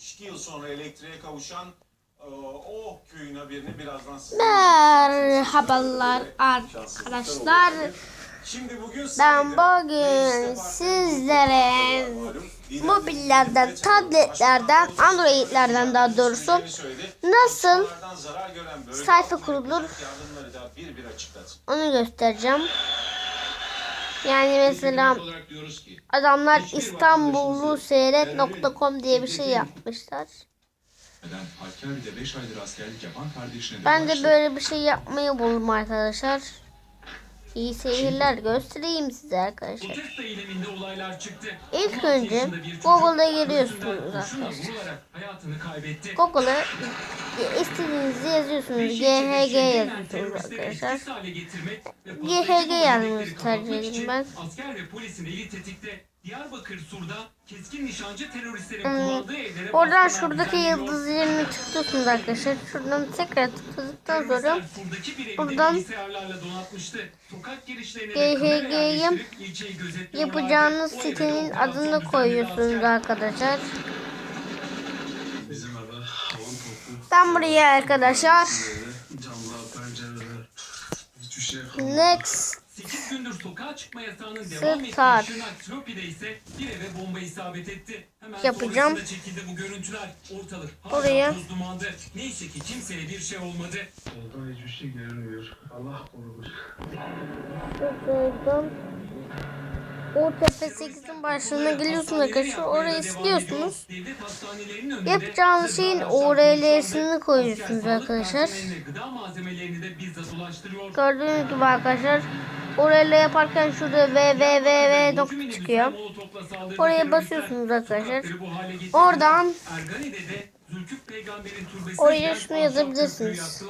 62 yıl sonra elektriğe kavuşan e, o köyün haberini birazdan size Merhabalar arkadaşlar. Şimdi bugün Ben bugün sizlere mobillerden, tabletlerden, androidlerden daha doğrusu nasıl sayfa kurulur? onu göstereceğim. Yani mesela adamlar İstanbul'u seyret.com diye bir şey yapmışlar. neden Hakkari'de de 5 aydır askerlik yapan kardeşine de Ben de böyle bir şey yapmayı buldum arkadaşlar. İyi seyirler göstereyim size arkadaşlar. Eyleminde olaylar çıktı. İlk 16 önce Google'a giriyorsunuz arkadaşlar. Google'a istediğinizi yazıyorsunuz. GHG Schengen yazıyorsunuz arkadaşlar. GHG bombaları tercih edin ben. Asker ve polisin eli tetikte. Diyarbakır Sur'da keskin nişancı teröristlerin Hmm. kullandığı evlere Oradan şuradaki yıldız yerini tıklıyorsunuz arkadaşlar. Şuradan tekrar tıkladıktan sonra buradan bilgisayarlarla donatmıştı. Sokak girişlerine GHG de kamera 'yi yerleştirip ilçeyi gözetliyorlardı. yapacağınız sitenin adını koyuyorsunuz arkadaşlar. Ben buraya arkadaşlar şey next 8 gündür sokağa çıkma yasağının devam ettiği Şırnak Silopi'de ise bir eve bomba isabet etti. Hemen Yapacağım. sonrasında çekildi bu görüntüler. Ortalık hala Oraya. toz dumandı. Neyse ki kimseye bir şey olmadı. Yolda hiçbir şey görünmüyor. Allah korusun. Şuradan o tepe 8'in başlığına geliyorsunuz arkadaşlar. Orayı siliyorsunuz. Devlet hastanelerinin önünde Yapacağınız şeyin zırhlı URL'sini asker koyuyorsunuz sağlık arkadaşlar. personeline Gıda malzemelerini de bizzat ulaştırıyor. Gördüğünüz gibi arkadaşlar URL yaparken şurada www nokta çıkıyor. Oraya basıyorsunuz arkadaşlar. Oradan Oraya şunu yazabilirsiniz.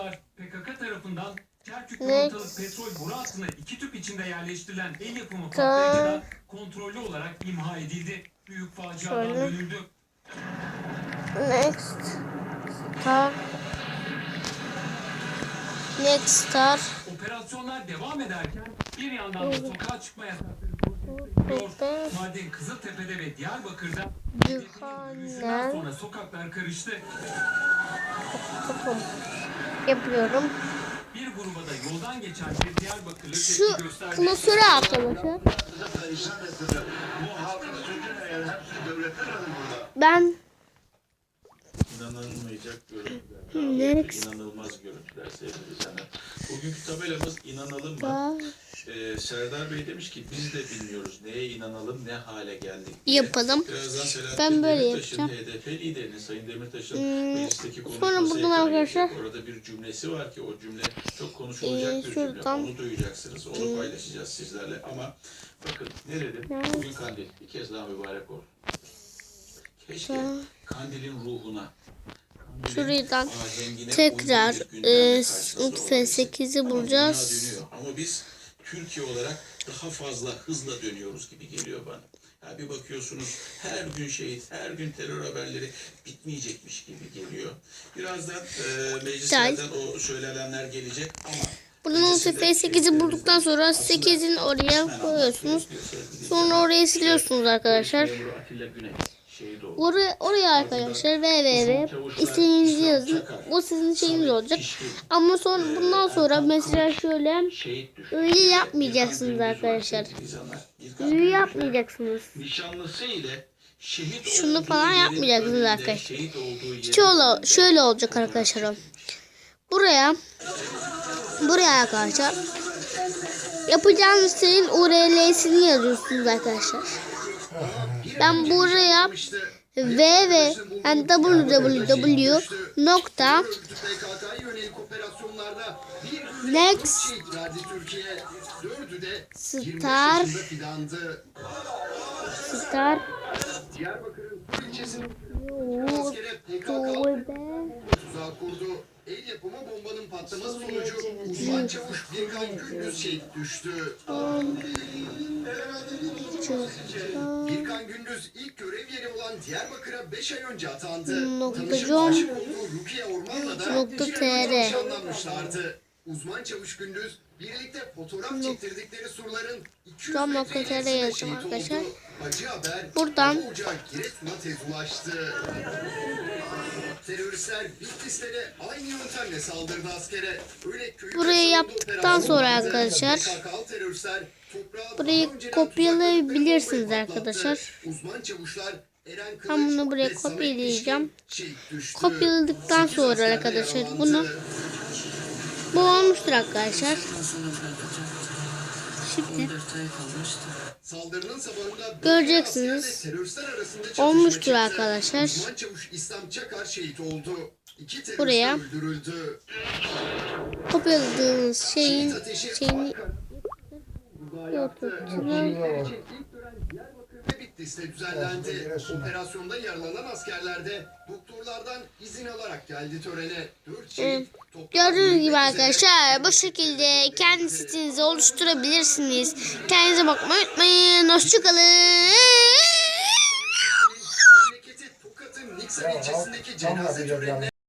Next. Petrol boru hattına iki tüp içinde yerleştirilen el yapımı Ta- patlayıcı da kontrollü olarak imha edildi. Büyük faciadan dönüldü. next star next star Operasyonlar devam ederken bir yandan da sokağa çıkma yasakları Burada Mardin Kızıltepe'de ve Diyarbakır'da yürüyüşünden sonra sokaklar karıştı. Yapıyorum. Bir gruba da yoldan geçen bir Diyarbakırlı Şu klasörü arkadaşlar. Ben İnanılmayacak görüntüler. Next. İnanılmaz görüntüler sevgili izleyenler. Bugünkü tabelamız inanalım mı? Ee, Serdar Bey demiş ki biz de bilmiyoruz neye inanalım ne hale geldik diye. yapalım. Birazdan Selahattin Ben böyle Demirtaş'ın yapacağım. HDP liderini Sayın Demirtaş'ın Hmm, meclisteki sonra konuşması buradan arkadaşlar- gelecek. Orada bir cümlesi var ki o cümle çok konuşulacak Ee, bir şuradan- cümle. Onu duyacaksınız. Onu paylaşacağız sizlerle ama bakın ne dedim? Evet. Bugün kandil. Bir kez daha mübarek olsun. Keşke kandilin ruhuna Şuradan tekrar e, karşınızda sınıf olabilsek. 8'i Ama bulacağız. Ama biz Türkiye olarak daha fazla hızla dönüyoruz gibi geliyor bana. Ya bir bakıyorsunuz her gün şehit, her gün terör haberleri bitmeyecekmiş gibi geliyor. Birazdan e, meclislerden o söylenenler gelecek ama Buradan o tepe 8'i bulduktan sonra 8'in oraya koyuyorsunuz. Sonra oraya siliyorsunuz arkadaşlar. Oraya, oraya arkadaşlar www istediğinizi yazın. O sizin şeyiniz olacak. Ama sonra bundan sonra mesela şöyle düştü. öyle yapmayacaksınız arkadaşlar. Öyle yapmayacaksınız. Şunu falan yapmayacaksınız arkadaşlar. Şöyle, şöyle olacak arkadaşlar. Buraya buraya arkadaşlar yapacağınız şeyin URL'sini yazıyorsunuz arkadaşlar. Ben buraya www yani www nokta next şehit verdi Türkiye. Dördü de 25 Star. star kurdu. El yapımı bombanın patlaması sonucu uzman çavuş Birkan Gündüz şehit düştü. Birkan Gündüz ilk görev yeri olan Diyarbakır'a 5 ay önce atandı. Tanışıp aşık olduğu Rukiye Orman'la da Nokta bir ay nişanlanmışlardı. Uzman çavuş gündüz birlikte fotoğraf çektirdikleri surların 200 Tam metre yazdım arkadaşlar. Acı haber Buradan- Baba Ocağı Giresun'a tez ulaştı. Teröristler Bitlis'te de aynı yöntemle saldırdı askere. Öyle Burayı yaptıktan sonra arkadaşlar, PKK'lı teröristler burayı kopyalayabilirsiniz arkadaşlar. Ben bunu buraya kopyalayacağım. Kopyaladıktan sonra arkadaşlar bunu bu olmuştur arkadaşlar. Şimdi Göreceksiniz. Olmuştur arkadaşlar. Buraya. kopyaladığınız şeyin şeyini YouTube'da Şehitler için ilk tören Diyarbakır ve Bitlis'te düzenlendi. Operasyonda yaralanan askerler de doktorlardan izin alarak geldi törene. Dört şehit Gördüğünüz gibi arkadaşlar bu şekilde kendi sitenizi oluşturabilirsiniz. Kendinize bakmayı unutmayın. Hoşçakalın. Memleketi Tokat'ın ilçesindeki cenaze törenine